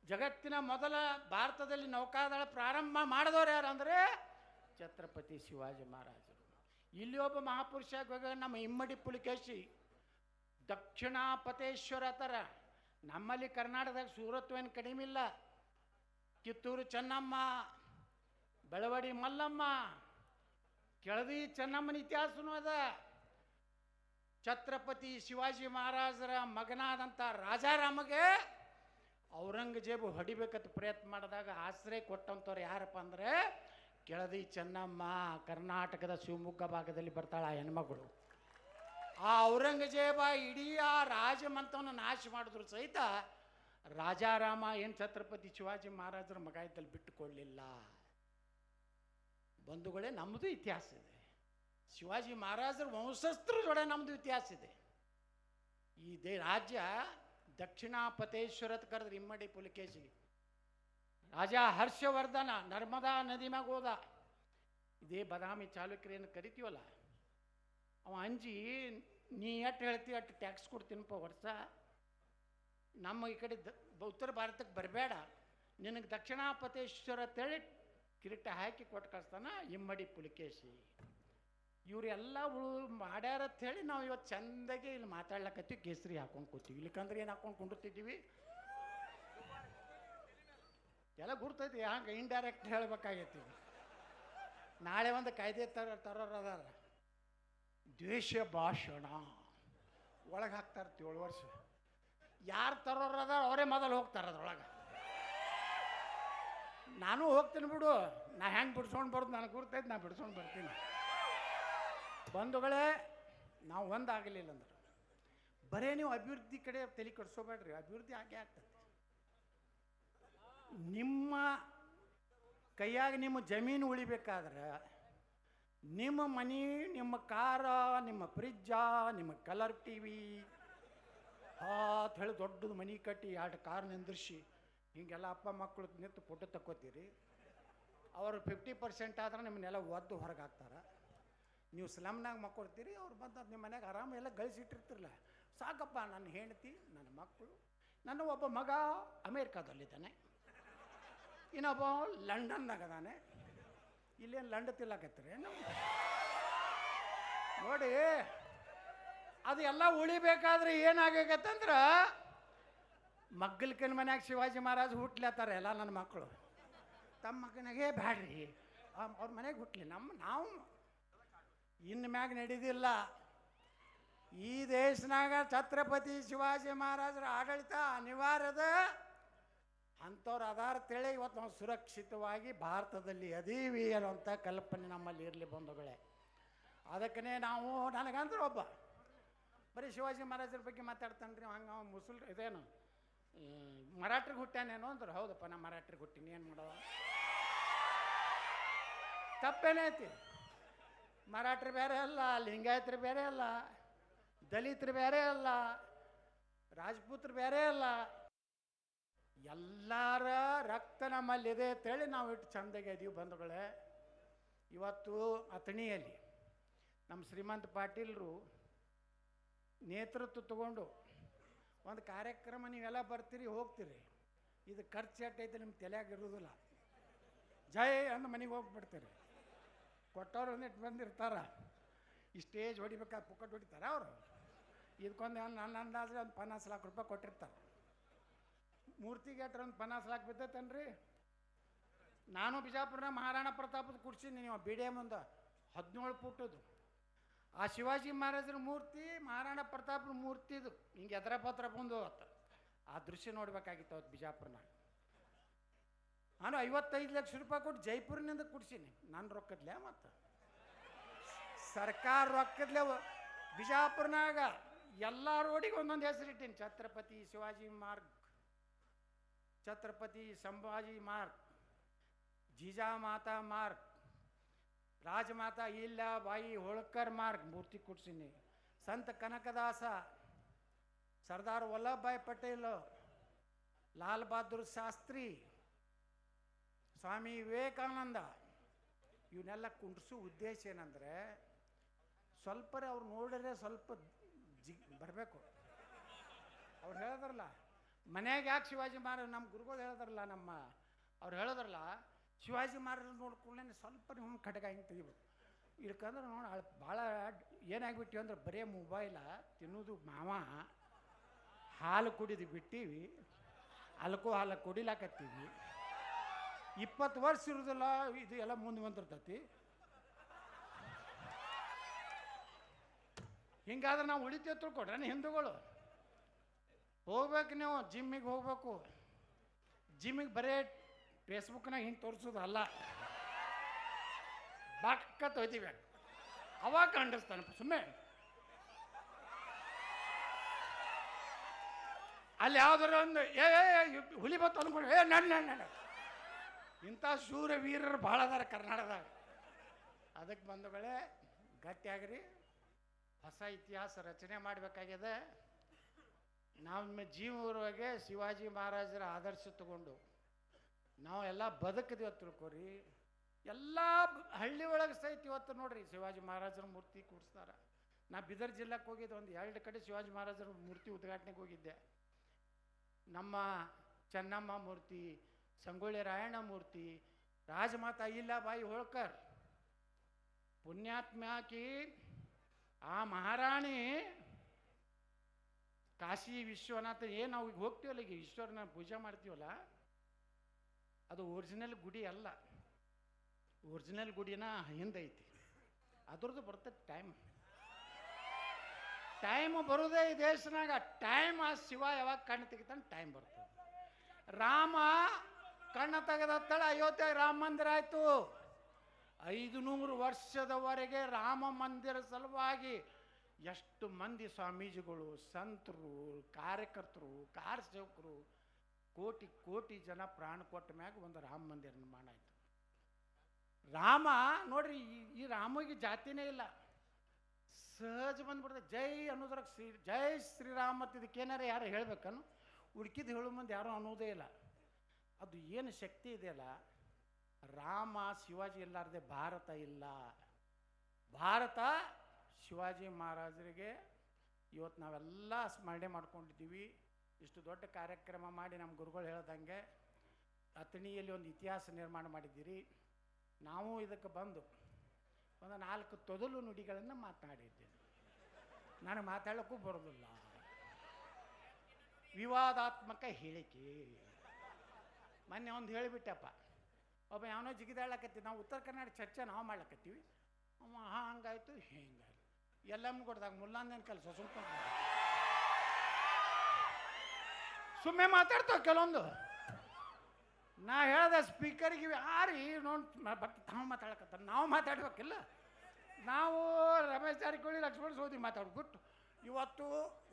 ಜಗತ್ತಿನ ಮೊದಲ ಭಾರತದಲ್ಲಿ ನೌಕಾದಳ ಪ್ರಾರಂಭ ಮಾಡಿದವರು ಯಾರು ಅಂದರೆ ಛತ್ರಪತಿ ಶಿವಾಜಿ ಮಹಾರಾಜರು. ಇಲ್ಲಿ ಒಬ್ಬ ಮಹಾಪುರುಷ ನಮ್ಮ ಇಮ್ಮಡಿ ಪುಲಿಕೇಶಿ ದಕ್ಷಿಣಾಪತೇಶ್ವರ ಥರ. ನಮ್ಮಲ್ಲಿ ಕರ್ನಾಟಕದಾಗ ಸೂರತ್ವೇನು ಕಡಿಮೆ ಇಲ್ಲ. ಕಿತ್ತೂರು ಚೆನ್ನಮ್ಮ, ಬೆಳವಡಿ ಮಲ್ಲಮ್ಮ ಕೆಳದಿ ಚೆನ್ನಮ್ಮನ ಇತಿಹಾಸನೂ ಅದ. ಛತ್ರಪತಿ ಶಿವಾಜಿ ಮಹಾರಾಜರ ಮಗನಾದಂಥ ರಾಜಾರಾಮಗೆ ಔರಂಗಜೇಬು ಹೊಡಿಬೇಕಂತ ಪ್ರಯತ್ನ ಮಾಡಿದಾಗ ಆಶ್ರಯ ಕೊಟ್ಟಂಥವ್ರು ಯಾರಪ್ಪ ಅಂದರೆ ಕೆಳದಿ ಚೆನ್ನಮ್ಮ, ಕರ್ನಾಟಕದ ಶಿವಮೊಗ್ಗ ಭಾಗದಲ್ಲಿ ಬರ್ತಾಳೆ ಆ ಹೆಣ್ಮಗಳು. ಆ ಔರಂಗಜೇಬ ಇಡೀ ಆ ರಾಜಮಂತವನ್ನು ನಾಶ ಮಾಡಿದ್ರು ಸಹಿತ ರಾಜಾರಾಮ ಏನು ಛತ್ರಪತಿ ಶಿವಾಜಿ ಮಹಾರಾಜರ ಮಗ ಇದ್ದಲ್ಲಿ ಬಿಟ್ಟುಕೊಳ್ಳಿಲ್ಲ ಬಂಧುಗಳೇ ನಮ್ಮದು ಇತಿಹಾಸ ಇದೆ. ಶಿವಾಜಿ ಮಹಾರಾಜರ ವಂಶಸ್ಥರ ಜೊಡೆ ನಮ್ಮದು ಇತಿಹಾಸ ಇದೆ. ಈ ದೇ ರಾಜ್ಯ ದಕ್ಷಿಣಾಪತೇಶ್ವರತ್ ಕರೆದ್ರೆ ಇಮ್ಮಡಿ ಪುಲಿಕೇಶಿ ರಾಜ ಹರ್ಷವರ್ಧನ ನರ್ಮದಾ ನದಿ ಮ್ಯಾಗ ಇದೇ ಬದಾಮಿ ಚಾಲುಕ್ಯರೇನು ಕರಿತೀವಲ್ಲ, ಅವ ಅಂಜಿ, ನೀ ಎಟ್ಟು ಹೇಳ್ತೀವಿ ಅಟ್ಟು ಟ್ಯಾಕ್ಸ್ ಕೊಡ್ತೀನಪ್ಪ ವರ್ಷ. ನಮ್ಮ ಈ ಕಡೆ ದ, ಉತ್ತರ ಭಾರತಕ್ಕೆ ಬರಬೇಡ ನಿನಗೆ ದಕ್ಷಿಣಾಪತೇಶ್ವರ ಅಂತೇಳಿ ಕಿರೀಟ ಹಾಕಿ ಕೊಟ್ಟು ಕಳಿಸ್ತಾನ, ಇಮ್ಮಡಿ ಪುಲಿಕೇಶಿ. ಇವರೆಲ್ಲ ಅಂತ ಹೇಳಿ ನಾವು ಇವತ್ತು ಚಂದಾಗಿ ಇಲ್ಲಿ ಮಾತಾಡ್ಲಕತ್ತೀವಿ, ಕೇಸರಿ ಹಾಕೊಂಡು ಕೂತೀವಿ. ಇಲ್ಲಿಕಂದ್ರೆ ಏನು ಹಾಕೊಂಡು ಕುಂಡಿರ್ತಿದ್ದೀವಿ? ಎಲ್ಲ ಗುರ್ತೈತಿ, ಹಂಗೆ ಇಂಡೈರೆಕ್ಟ್ ಹೇಳ್ಬೇಕಾಗೈತಿ. ನಾಳೆ ಒಂದು ಕಾಯ್ದೆ ತರ ತರೋರು ಅದಾರ. ದ್ವೇಷ ಭಾಷಣ. ಒಳಗೆ ಹಾಕ್ತಾರೆ ಏಳು ವರ್ಷ. ಯಾರು ತರೋರು ಅದಾರ, ಅವರೇ ಮೊದಲು ಹೋಗ್ತಾರೆ ಅದ್ರೊಳಗೆ. ನಾನು ಹೋಗ್ತೀನಿ ಬಿಡು. ನಾ ಹೆಂಗೆ ಬಿಡ್ಸ್ಕೊಂಡು ಬರೋದು ನನಗೆ ಗುರ್ತೈತೆ, ನಾ ಬಿಡ್ಸ್ಕೊಂಡು ಬರ್ತೀನಿ. ಬಂಧುಗಳೇ, ನಾವು ಒಂದಾಗಲಿಲ್ಲ ಅಂದ್ರೆ. ಬರೇ ನೀವು ಅಭಿವೃದ್ಧಿ ಕಡೆ ತಲೆ ಕೆಡಿಸ್ಕೋಬೇಡ್ರಿ. ಅಭಿವೃದ್ಧಿ ಆಗೇ ಆಗ್ತದೆ. ನಿಮ್ಮ ಕೈಯಾಗ ನಿಮ್ಮ ಜಮೀನು ಉಳಿಬೇಕಾದ್ರೆ ನಿಮ್ಮ ಮನೆ, ನಿಮ್ಮ ಕಾರ, ನಿಮ್ಮ ಫ್ರಿಜ್ಜ ನಿಮ್ಮ ಕಲರ್ ಟಿ ವಿ ಹೇಳಿ ದೊಡ್ಡದು ಮನೆ ಕಟ್ಟಿ ಎರಡು ಕಾರ್ ನಿಂದ್ರಿಸಿ ಹಿಂಗೆಲ್ಲ ಅಪ್ಪ ಮಕ್ಕಳು ನಿಂತು ಫೋಟೋ ತಕ್ಕೋತೀರಿ. ಅವರು ಫಿಫ್ಟಿ ಪರ್ಸೆಂಟ್ ಆದ್ರೆ ನಿಮ್ಮನ್ನೆಲ್ಲ ಒದ್ದು ಹೊರಗೆ ಹಾಕ್ತಾರೆ. ನೀವು ಸ್ಲಮ್ನಾಗ ಮಕ್ಕೊಡ್ತೀರಿ, ಅವ್ರು ಬಂದು ನಿಮ್ಮ ಮನೆಗೆ ಆರಾಮ ಎಲ್ಲ ಗಳಿಸಿಟ್ಟಿರ್ತಿರಲ್ಲ ಸಾಕಪ್ಪ ನನ್ನ ಹೆಂಡತಿ, ನನ್ನ ಮಕ್ಕಳು. ನನ್ನ ಒಬ್ಬ ಮಗ ಅಮೇರಿಕಾದಲ್ಲಿದ್ದಾನೆ. ಇನ್ನೊಬ್ಬ ಲಂಡನ್ದಾಗ ಅದಾನೆ ಇಲ್ಲೇನು ಲಂಡ ತಿಲ್ಲಾಕತ್ತೀರಿ ನೋಡಿ, ಅದು ಎಲ್ಲ ಉಳಿಬೇಕಾದ್ರೆ ಏನಾಗತ್ತಂದ್ರೆ ಮಗ್ಗಲ್ಕನ ಮನ್ಯಾಗ ಶಿವಾಜಿ ಮಹಾರಾಜ್ ಹುಟ್ಲತ್ತಾರೆ ಎಲ್ಲ ನನ್ನ ಮಕ್ಕಳು ತಮ್ಮ ಮಗನಿಗೆ ಬ್ಯಾಡ್ರಿ. ಅವ್ರ ಮನೆಗೆ ಹುಟ್ಲಿ. ನಮ್ಮ ನಾವು ಇನ್ನು ಮ್ಯಾಗ ನಡೀದಿಲ್ಲ. ಈ ದೇಶನಾಗ ಛತ್ರಪತಿ ಶಿವಾಜಿ ಮಹಾರಾಜರ ಆಡಳಿತ ಅನಿವಾರ್ಯದ. ಅಂಥವ್ರು ಅದಾರ ತಿಳಿ ಇವತ್ತು ನಾವು ಸುರಕ್ಷಿತವಾಗಿ ಭಾರತದಲ್ಲಿ ಅದೀವಿ ಅನ್ನುವಂಥ ಕಲ್ಪನೆ ನಮ್ಮಲ್ಲಿ ಇರಲಿ ಬಂಧುಗಳೇ. ಅದಕ್ಕೇ ನಾವು, ನನಗಂದ್ರೆ ಒಬ್ಬ. ಬರೀ ಶಿವಾಜಿ ಮಹಾರಾಜರ ಬಗ್ಗೆ ಮಾತಾಡ್ತಾನೆ ರೀ ಹಂಗೆ ಮುಸುಲ್, ಇದೇನು? ಮರಾಠರಿಗೆ ಹುಟ್ಟ್ಯಾನೇನೋ ಅಂದ್ರೆ. ಹೌದಪ್ಪ, ನಾ ಮರಾಠರಿಗೆ ಹುಟ್ಟಿನಿ, ಏನು ಮಾಡೋದು? ತಪ್ಪೇನೈತಿ ಮರಾಠರು ಬೇರೆ ಅಲ್ಲ, ಲಿಂಗಾಯತರು ಬೇರೆ ಅಲ್ಲ, ದಲಿತರು ಬೇರೆ ಅಲ್ಲ, ರಾಜಪೂತರು ಬೇರೆ ಅಲ್ಲ. ಎಲ್ಲರ ರಕ್ತ ನಮ್ಮಲ್ಲಿದೆ ಅಂತೇಳಿ ನಾವು ಇಟ್ಟು ಚಂದಗೆ ಇದೀವಿ ಬಂಧುಗಳೇ ಇವತ್ತು ಅಥಣಿಯಲ್ಲಿ ನಮ್ಮ ಶ್ರೀಮಂತ ಪಾಟೀಲರು ನೇತೃತ್ವ ತಗೊಂಡು ಒಂದು ಕಾರ್ಯಕ್ರಮ ನೀವೆಲ್ಲ ಬರ್ತೀರಿ, ಹೋಗ್ತೀರಿ. ಇದು ಖರ್ಚು ಎಟ್ಟೈತೆ ನಿಮ್ಮ ತಲೆಯಾಗ ಇರೋದಿಲ್ಲ. ಜೈ ಅಂದ ಮನೆಗೆ ಹೋಗ್ಬಿಡ್ತೀರಿ. ಕೊಟ್ಟವ್ರು ಒಂದಿಟ್ಟು ಬಂದಿರ್ತಾರ. ಈ ಸ್ಟೇಜ್ ಹೊಡಿಬೇಕಾದ್ರೆ ಪುಕ್ಕಟ್ ಹೊಡಿತಾರೆ ಅವರು? ಇದಕ್ಕೊಂದು ನನ್ನ ಅಂದಾಜು ಒಂದು ಪನ್ನಾಸ್ ಲಾಖ ರೂಪಾಯಿ ಕೊಟ್ಟಿರ್ತಾರೆ. ಮೂರ್ತಿಗೆ ಅಟ್ರ ಒಂದು ಪನ್ನಾಸ್ ಲಾಖ ಬಿದ್ದೈತೇನ್ರಿ? ನಾನು ಬಿಜಾಪುರನ ಮಹಾರಾಣ ಪ್ರತಾಪದ ಕುರ್ಚಿ ನೀವು ಬಿ ಒಂದು ಹದಿನೇಳು ಫುಟ್ಟದು ಆ ಶಿವಾಜಿ ಮಹಾರಾಜರ ಮೂರ್ತಿ ಮಹಾರಾಣ ಪ್ರತಾಪನ ಮೂರ್ತಿದು ಹಿಂಗೆ ಎದ್ರ ಪತ್ರ ಬಂದು ಅವತ್ತು ಆ ದೃಶ್ಯ ನೋಡ್ಬೇಕಾಗಿತ್ತು ಅವತ್ತು ಬಿಜಾಪುರನಾಗ ನಾನು ಐವತ್ತೈದು ಲಕ್ಷ ರೂಪಾಯಿ ಕೊಟ್ಟು ಜೈಪುರ್ನಿಂದ ಕುಡ್ಸೀನಿ. ನನ್ನ ರೊಕ್ಕದ್ಲೆ ಮತ್ತು. ಸರ್ಕಾರ ರೊಕ್ಕದ್ಲೆ ಬಿಜಾಪುರ್ನಾಗ ಎಲ್ಲ ರೋಡಿಗೆ ಒಂದೊಂದು ಹೆಸರಿಟ್ಟೀನಿ ಛತ್ರಪತಿ ಶಿವಾಜಿ ಮಾರ್ಗ್, ಛತ್ರಪತಿ ಸಂಭಾಜಿ ಮಾರ್ಗ್ ಜಿಜಾಮಾತಾ ಮಾರ್ಗ್ ರಾಜಮಾತಾ ಇಲ್ಲ, ಬಾಯಿ ಹೋಳ್ಕರ್ ಮಾರ್ಕ್ ಮೂರ್ತಿ ಕೊಡ್ಸೀನಿ. ಸಂತ ಕನಕದಾಸ, ಸರ್ದಾರ್ ವಲ್ಲಭಭಾಯ್ ಪಟೇಲ್, ಲಾಲ್ ಬಹದ್ದೂರ್ ಶಾಸ್ತ್ರಿ, ಸ್ವಾಮಿ ವಿವೇಕಾನಂದ ಇವನ್ನೆಲ್ಲ ಕುಂಡ್ಸು ಉದ್ದೇಶ ಏನಂದರೆ ಸ್ವಲ್ಪರೇ ಅವ್ರು ನೋಡಿದ್ರೆ ಸ್ವಲ್ಪ ಜಿ ಬರಬೇಕು. ಅವ್ರು ಹೇಳಿದ್ರಲ್ಲ, ಮನೆಯಾಗ ಯಾಕೆ ಶಿವಾಜಿ ಮಹಾರಾಜ್ ನಮ್ಮ ಗುರುಗಳು ಹೇಳಿದ್ರಲ್ಲ ನಮ್ಮ, ಅವ್ರು ಹೇಳಿದ್ರಲ್ಲ ಶಿವಾಜಿ ಮಹಾರಾಜ್ ನೋಡ್ಕೊಳ್ಳೇನೆ ಸ್ವಲ್ಪ ನಿಮ್ಮ ಖಡ್ಗ ಹಿಂಗೆ ತೆಗಿಬೇಕು. ಇಳ್ಕಂದ್ರೆ ನೋಡಿ ಭಾಳ ಏನಾಗ್ಬಿಟ್ಟಿವಿ ಅಂದ್ರೆ ಬರೇ ಮೊಬೈಲ ತಿನ್ನೋದು ಮಾವ, ಹಾಲು ಕುಡಿದು ಬಿಟ್ಟೀವಿ, ಅಲ್ಕೋ ಹಾಲು ಕುಡಿಲಾಕತ್ತೀವಿ. ಇಪ್ಪತ್ತು ವರ್ಷ ಇರೋದಿಲ್ಲ, ಇದು ಎಲ್ಲ ಮುಂದೆ ಬಂದಿರ್ತೈತಿ ಹಿಂಗಾದ್ರೆ ನಾವು ಉಳಿತೇವೆ ತಿಳ್ಕೊಡ್ರೆ ಹಿಂದೂಗಳು. ಹೋಗ್ಬೇಕು ನೀವು, ಜಿಮ್ಮಿಗೆ ಹೋಗ್ಬೇಕು. ಜಿಮ್ಮಿಗೆ ಬರೇ ಫೇಸ್ಬುಕ್ನಾಗ ಹಿಂಗೆ ತೋರಿಸೋದು ಅಲ್ಲ ಬಕ್ಕ ತೊಯ್ತೀವಿ ಅವಾಗ ಕಂಡಿಸ್ತಾನೆ ಸುಮ್ಮನೆ ಅಲ್ಲಿ ಯಾವ್ದಾರ ಒಂದು, ಏ ಹುಲಿ ಬತ್ತು ಅಂದ್ಕೊಂಡು ಏ, ನಡ್ ನಡ್ ಇಂಥ ಶೂರ ವೀರರು ಭಾಳ ಅದಾರ ಕರ್ನಾಟಕದಾಗ. ಅದಕ್ಕೆ ಬಂಧುಗಳೇ, ಗಟ್ಟಿಯಾಗ್ರಿ. ಹೊಸ ಇತಿಹಾಸ ರಚನೆ ಮಾಡಬೇಕಾಗಿದೆ ನಮ್ಮ ಜೀವನವರೆಗೆ ಶಿವಾಜಿ ಮಹಾರಾಜರ ಆದರ್ಶ ತಗೊಂಡು ನಾವು ಎಲ್ಲ ಬದುಕಿದೀವಿ ತಿಳ್ಕೊರಿ. ಎಲ್ಲ ಹಳ್ಳಿ ಒಳಗೆ ಸಹಿತ ಇವತ್ತು ನೋಡ್ರಿ ಶಿವಾಜಿ ಮಹಾರಾಜರ ಮೂರ್ತಿ ಕೂಡಿಸ್ತಾರ ನಾ ಬೀದರ್ ಜಿಲ್ಲೆಗೆ ಹೋಗಿದ್ದೆ ಒಂದು ಎರಡು ಕಡೆ ಶಿವಾಜಿ ಮಹಾರಾಜರ ಮೂರ್ತಿ ಉದ್ಘಾಟನೆಗೆ ಹೋಗಿದ್ದೆ. ನಮ್ಮ ಚೆನ್ನಮ್ಮ ಮೂರ್ತಿ, ಸಂಗೊಳ್ಳಿ ರಾಯಣ್ಣ ಮೂರ್ತಿ, ರಾಜಮಾತಾ ಇಲ್ಲಾಬಾಯಿ ಹೋಳ್ಕರ್. ಪುಣ್ಯಾತ್ಮ್ಯಾಕಿ ಆ ಮಹಾರಾಣಿ ಕಾಶಿ ವಿಶ್ವನಾಥ ಏನು ನಾವು ಈಗ ಹೋಗ್ತೀವಲ್ಲ ಈಗ ಈಶ್ವರನ ಪೂಜೆ ಮಾಡ್ತೀವಲ್ಲ ಅದು ಒರಿಜಿನಲ್ ಗುಡಿ ಅಲ್ಲ. ಒರಿಜಿನಲ್ ಗುಡಿನ ಹಿಂದೈತಿ ಅದ್ರದ್ದು ಬರುತ್ತೆ ಟೈಮ್ ಟೈಮ್ ಬರೋದೇ ಈ ದೇಶನಾಗ. ಟೈಮ್ ಆ ಶಿವ ಯಾವಾಗ ಕಣ್ಣು ತೆಗಿತಾನೆ ಟೈಮ್ ಬರ್ತದೆ. ರಾಮ ಕಣ್ಣು ತೆಗೆದತ್ತಳ ಅಯೋಧ್ಯೆ ರಾಮ ಮಂದಿರ ಆಯಿತು. ಐದು ನೂರು ವರ್ಷದವರೆಗೆ ರಾಮ ಮಂದಿರ ಸಲುವಾಗಿ ಎಷ್ಟು ಮಂದಿ ಸ್ವಾಮೀಜಿಗಳು, ಸಂತರು, ಕಾರ್ಯಕರ್ತರು ಕಾರ್ ಸೇವಕರು ಕೋಟಿ ಕೋಟಿ ಜನ ಪ್ರಾಣ ಕೊಟ್ಟ ಮ್ಯಾಗ ಒಂದು ರಾಮ ಮಂದಿರ ನಿರ್ಮಾಣ ಆಯಿತು. ರಾಮ, ನೋಡ್ರಿ, ಈ- ರಾಮಗೆ ಜಾತಿನೇ ಇಲ್ಲ. ಸಹಜ ಬಂದ್ಬಿಡ್ತದೆ. ಜೈ ಅನ್ನೋದ್ರಾಗ ಶ್ರೀ, ಜೈ ಶ್ರೀರಾಮ ಮತ್ತು ಇದಕ್ಕೇನಾರ ಯಾರು ಹೇಳ್ಬೇಕನ್ನು? ಹುಡುಕಿದ ಹೇಳೋ ಮಂದಿ ಯಾರೂ ಅನ್ನೋದೇ ಇಲ್ಲ. ಅದು ಏನು ಶಕ್ತಿ ಇದೆಯಲ್ಲ ರಾಮ, ಶಿವಾಜಿ ಇಲ್ಲಾರ್ದೆ ಭಾರತ ಇಲ್ಲ. ಭಾರತ, ಶಿವಾಜಿ ಮಹಾರಾಜರಿಗೆ ಇವತ್ತು ನಾವೆಲ್ಲ ಸ್ಮರಣೆ ಮಾಡ್ಕೊಂಡಿದ್ದೀವಿ. ಇಷ್ಟು ದೊಡ್ಡ ಕಾರ್ಯಕ್ರಮ ಮಾಡಿ ನಮ್ಮ ಗುರುಗಳು ಹೇಳ್ದಂಗೆ ಅಥಣಿಯಲ್ಲಿ ಒಂದು ಇತಿಹಾಸ ನಿರ್ಮಾಣ ಮಾಡಿದ್ದೀರಿ. ನಾವು ಇದಕ್ಕೆ ಬಂದು ಒಂದು ನಾಲ್ಕು ತೊದಲು ನುಡಿಗಳನ್ನು ಮಾತನಾಡಿದ್ದೇನೆ. ನನಗೆ ಮಾತಾಡೋಕ್ಕೂ ಬರೋದಿಲ್ಲ. ವಿವಾದಾತ್ಮಕ ಹೇಳಿಕೆ. ಮೊನ್ನೆ ಒಂದು ಹೇಳಿಬಿಟ್ಟಪ್ಪ, ಒಬ್ಬ ಯಾವನೋ ಜಿಗಿದಾಳಕತ್ತಿ, ನಾವು ಉತ್ತರ ಕರ್ನಾಟಕ ಚರ್ಚೆ ನಾವು ಮಾಡ್ಲಕತ್ತೀವಿ. ಹಾಂ, ಹಂಗಾಯ್ತು, ಹಿಂಗಾಯ್ತು. ಎಲ್ಲಮ್ಮ ಕೊಡ್ದಾಗ ಮುಲ್ಲಾಂದೇನು ಕೆಲಸ ಸುಮ್ಕೊಂಡು ಸುಮ್ಮನೆ ಮಾತಾಡ್ತಾವ ಕೆಲವೊಂದು. ನಾ ಹೇಳ್ದೆ ಸ್ಪೀಕರ್ಗೆ ಯಾರಿ ನೋಡಿ ಬಟ್ ತಾವು ಮಾತಾಡಕತ್ತ ನಾವು ಮಾತಾಡ್ಬೇಕಿಲ್ಲ. ನಾವು ರಮೇಶ್ ಜಾರಕಿಹೊಳಿ, ಲಕ್ಷ್ಮಣ ಸೋದಿ ಮಾತಾಡ್ಬಿಟ್ಟು ಇವತ್ತು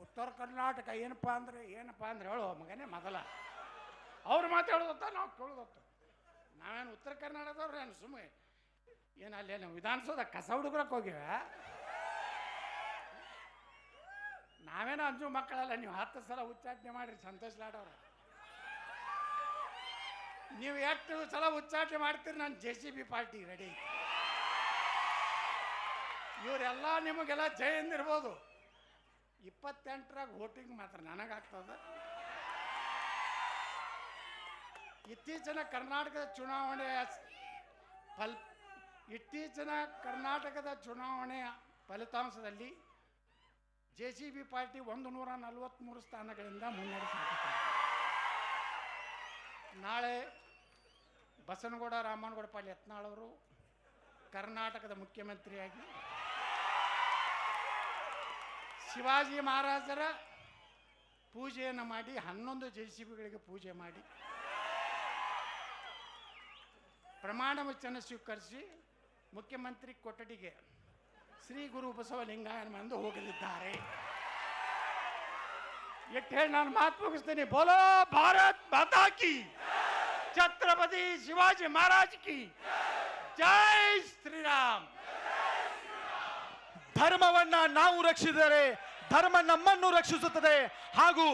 ಉತ್ತರ ಕರ್ನಾಟಕ ಏನಪ್ಪ ಅಂದ್ರೆ ಏನಪ್ಪ ಅಂದ್ರೆ ಹೇಳೋ, ಮಗನೇ ಮೊದಲ ಅವ್ರು ಮಾತಾಡೋದತ್ತ, ನಾವು ಕೇಳೋದತ್ತ. ನಾವೇನು ಉತ್ತರ ಕರ್ನಾಟಕದವ್ರು ಏನು ಸುಮ್ಮನೆ ಏನು ವಿಧಾನಸೌಧ ಕಸ ಹುಡುಗ್ರಕ್ಕೆ ಹೋಗಿವ? ನಾವೇನೋ ಅಂಜು ಮಕ್ಕಳಲ್ಲ, ನೀವು ಹತ್ತು ಸಲ ಉಚ್ಚಾಟನೆ ಮಾಡಿರಿ, ಸಂತೋಷ್ ಲಾಡವ್ರ ನೀವು ಎಷ್ಟು ಸಲ ಉಚ್ಚಾಟನೆ ಮಾಡ್ತೀರಿ, ನಾನು J C B party ready ಇವರೆಲ್ಲ ನಿಮಗೆಲ್ಲ ಜೈ ಎಂದಿರ್ಬೋದು ಇಪ್ಪತ್ತೆಂಟರಾಗ ವೋಟಿಂಗ್ ಮಾತ್ರ ನನಗಾಗ್ತದ. ಇತ್ತೀಚಿನ ಕರ್ನಾಟಕದ ಚುನಾವಣೆಯ ಫಲ್ ಇತ್ತೀಚಿನ ಕರ್ನಾಟಕದ ಚುನಾವಣೆಯ ಫಲಿತಾಂಶದಲ್ಲಿ ಜೆ ಸಿ ಬಿ ಪಾರ್ಟಿ ಒಂದು ನೂರ ನಲವತ್ತ್ಮೂರು ಸ್ಥಾನಗಳಿಂದ ಮುನ್ನಡೆಸಿದೆ ನಾಳೆ ಬಸನಗೌಡ, ರಾಮನಗೌಡ ಪಾಲ್ ಯತ್ನಾಳ್ ಅವರು ಕರ್ನಾಟಕದ ಮುಖ್ಯಮಂತ್ರಿಯಾಗಿ ಶಿವಾಜಿ ಮಹಾರಾಜರ ಪೂಜೆಯನ್ನು ಮಾಡಿ ಹನ್ನೊಂದು ಜೆ ಸಿ ಬಿಗಳಿಗೆ ಪೂಜೆ ಮಾಡಿ ಪ್ರಮಾಣ ವಚನ ಸ್ವೀಕರಿಸಿ ಮುಖ್ಯಮಂತ್ರಿ ಕೊಠಡಿಗೆ ಶ್ರೀ ಗುರು ಬಸವಲಿಂಗಾಯನ ಬಂದು ಹೋಗಲಿದ್ದಾರೆ. ಎಟ್ಟು ಹೇಳಿ ನಾನು ಮಾತು ಮುಗಿಸ್ತೀನಿ. ಬೋಲೋ ಭಾರತ್ ಮಾತಾ ಕಿ. ಛತ್ರಪತಿ ಶಿವಾಜಿ ಮಹಾರಾಜ್ ಕಿ. ಜೈ ಶ್ರೀರಾಮ್. ಧರ್ಮವನ್ನ ನಾವು ರಕ್ಷಿಸಿದರೆ ಧರ್ಮ ನಮ್ಮನ್ನು ರಕ್ಷಿಸುತ್ತದೆ ಹಾಗೂ